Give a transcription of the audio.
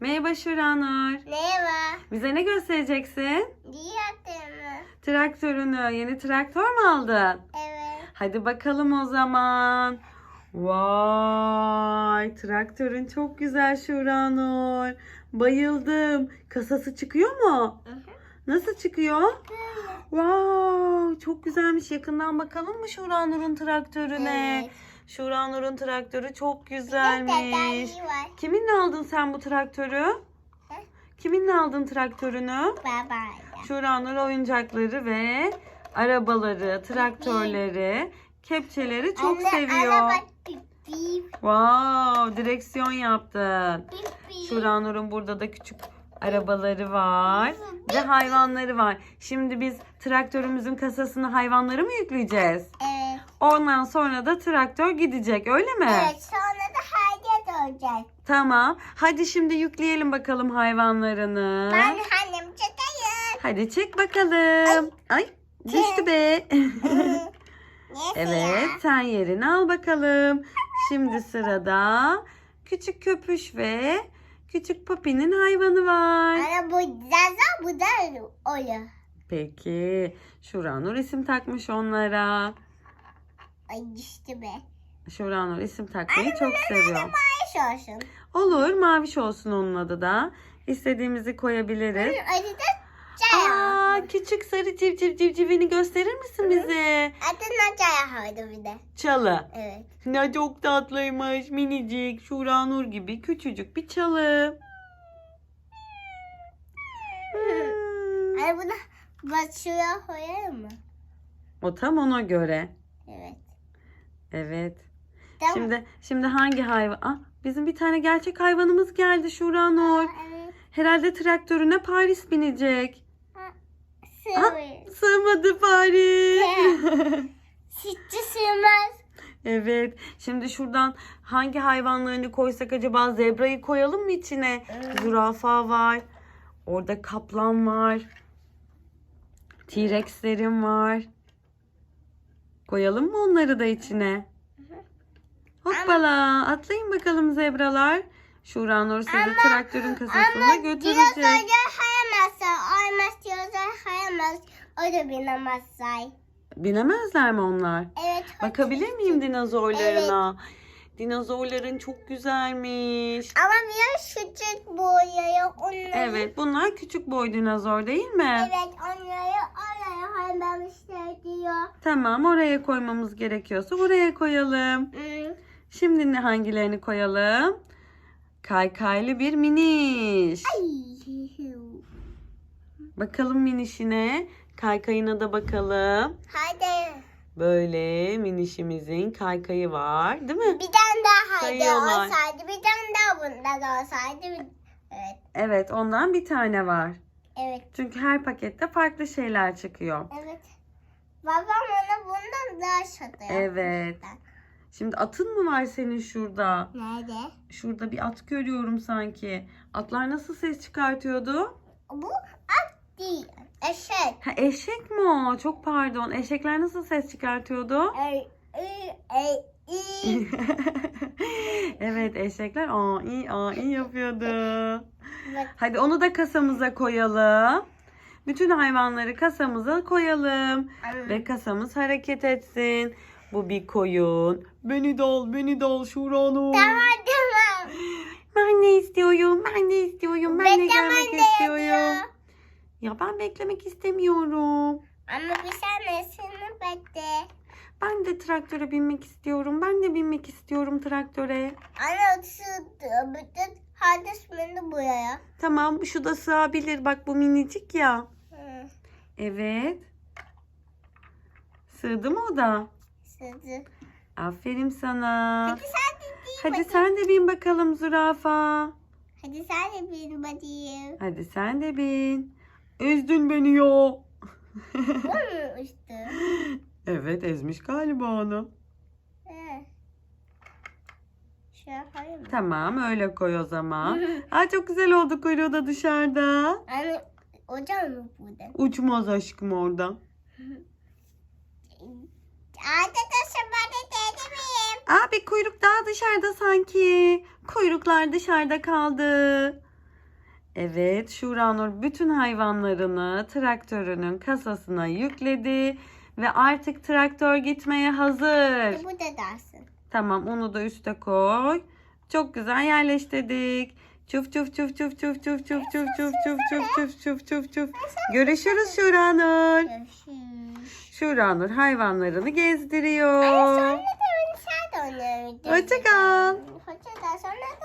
Merhaba Şuranur. Merhaba. Bize ne göstereceksin? Diyatımı. Traktörünü. Yeni traktör mü aldın? Evet. Hadi bakalım o zaman. Vay, traktörün çok güzel Şuranur. Bayıldım. Kasası çıkıyor mu? Nasıl çıkıyor? Wow, çok güzelmiş. Yakından bakalım mı Şuranur'un traktörüne? Evet. Şuranur'un traktörü çok güzelmiş. Kiminle aldın sen bu traktörü? Kiminle aldın traktörünü? Babaya. Şuranur oyuncakları ve arabaları, traktörleri, kepçeleri çok Anne, seviyor. Araba Wow, direksiyon yaptın. bip. Şuranur'un burada da küçük arabaları var ve hayvanları var. Şimdi biz traktörümüzün kasasını hayvanları mı yükleyeceğiz? Ondan sonra da traktör gidecek öyle mi? Evet. Sonra da hareket olacak. Tamam. Hadi şimdi yükleyelim bakalım hayvanlarını. Ben annem çekeyim. Hadi çek bakalım. Ay, düştü be. Evet sen yerini al bakalım. Şimdi sırada küçük köpüş ve küçük Papi'nin hayvanı var. Ana bu zaza bu da oluyor. Peki. Şuranur isim takmış onlara. Ay düştü be. Şuranur isim takmayı çok seviyor. Ayş olsun. Olur maviş olsun onun adı da. İstediğimizi koyabiliriz. Adı da. Aa, küçük sarı civciv civcivini gösterir misin bize? Adına Caya koydu bir de. Çalı. Evet. Ne çok tatlıymış minicik Şuranur gibi küçücük bir çalı. Ay buna başlığa koyalım mı? O tam ona göre. Evet. Tamam. Şimdi şimdi hangi hayvan? Ah, bizim bir tane gerçek hayvanımız geldi Şuranur. Evet. Herhalde traktörüne Paris binecek. Sığmıyor. Sığmadı Paris. Sütçü sığmaz. evet. Şimdi şuradan hangi hayvanlarını koysak acaba? Zebrayı koyalım mı içine? Evet. Zürafa var. Orada kaplan var. T-Rex'lerim var. Koyalım mı onları da içine? Hoppala. Atlayın bakalım zebralar. Şuranur sizi Ama- traktörün kasasına Ama götürecek. dinozorlar hayamazsa, olmaz dinozor hayamaz. O da binemezse. Bilemezler mi onlar? Evet. Bakabilir miyim dinozorlarına? Dinozorların çok güzelmiş. Ama biraz küçük boyaya onları. Evet bunlar küçük boy dinozor değil mi? Evet onları oraya haymamışlar diyor. Tamam oraya koymamız gerekiyorsa oraya koyalım. Hmm. Şimdi ne hangilerini koyalım? Kaykaylı bir miniş. Bakalım minişine. Kaykayına da bakalım. Hadi. Böyle minişimizin kaykayı var değil mi? Bir tane daha hadi Kayıyorlar. olsaydı. Bir tane daha bunda da olsaydı. Evet. Evet ondan bir tane var. Evet. Çünkü her pakette farklı şeyler çıkıyor. Evet. Babam ona bundan daha satıyor. Evet. Şimdi atın mı var senin şurada? Nerede? Şurada bir at görüyorum sanki. Atlar nasıl ses çıkartıyordu? Bu at değil. Eşek. Ha eşek mi o? Çok pardon. Eşekler nasıl ses çıkartıyordu? Ey, ey, ey, ey. evet eşekler aa iyi aa iyi yapıyordu. Hadi onu da kasamıza koyalım. Bütün hayvanları kasamıza koyalım. Ve kasamız hareket etsin. Bu bir koyun. Beni de al, beni de al Şuranur. Tamam tamam. Ben de istiyorum, ben de istiyorum, ben de Beklemen gelmek de istiyorum. yapıyor. Ya ben beklemek istemiyorum. Ama bir tanesini bekle. Ben de traktöre binmek istiyorum. Ben de binmek istiyorum traktöre. Ana şu bütün hadis beni buraya. Tamam şu da sığabilir. Bak bu minicik ya. Hı, Evet. Sığdı mı o da? Sizi. Aferin sana. Hadi sen de değil Hadi bakayım. sen de bin bakalım zürafa. Hadi sen de bir bakayım. Hadi sen de bin. Ezdin beni ya. İşte? Evet ezmiş galiba onu. Hayır mı? Tamam öyle koy o zaman. Aa, çok güzel oldu kuyruğu da dışarıda. Anne hocam mı burada? Uçmaz aşkım orada. Arkadaşlar ben de dedi miyim? Aa bir kuyruk daha dışarıda sanki. Kuyruklar dışarıda kaldı. Evet, Şuranur bütün hayvanlarını traktörünün kasasına yükledi ve artık traktör gitmeye hazır. Bu da dersin. Tamam, onu da üste koy. Çok güzel yerleştirdik. Çuf çuf çuf çuf çuf çuf çuf çuf çuf çuf çuf çuf çuf çuf çuf. Görüşürüz Şuranur. Görüşürüz. Şuranur hayvanlarını gezdiriyor. Ay, sonra da onu sen de oynayabilirsin. Hoşçakal. Hoşçakal. Sonra da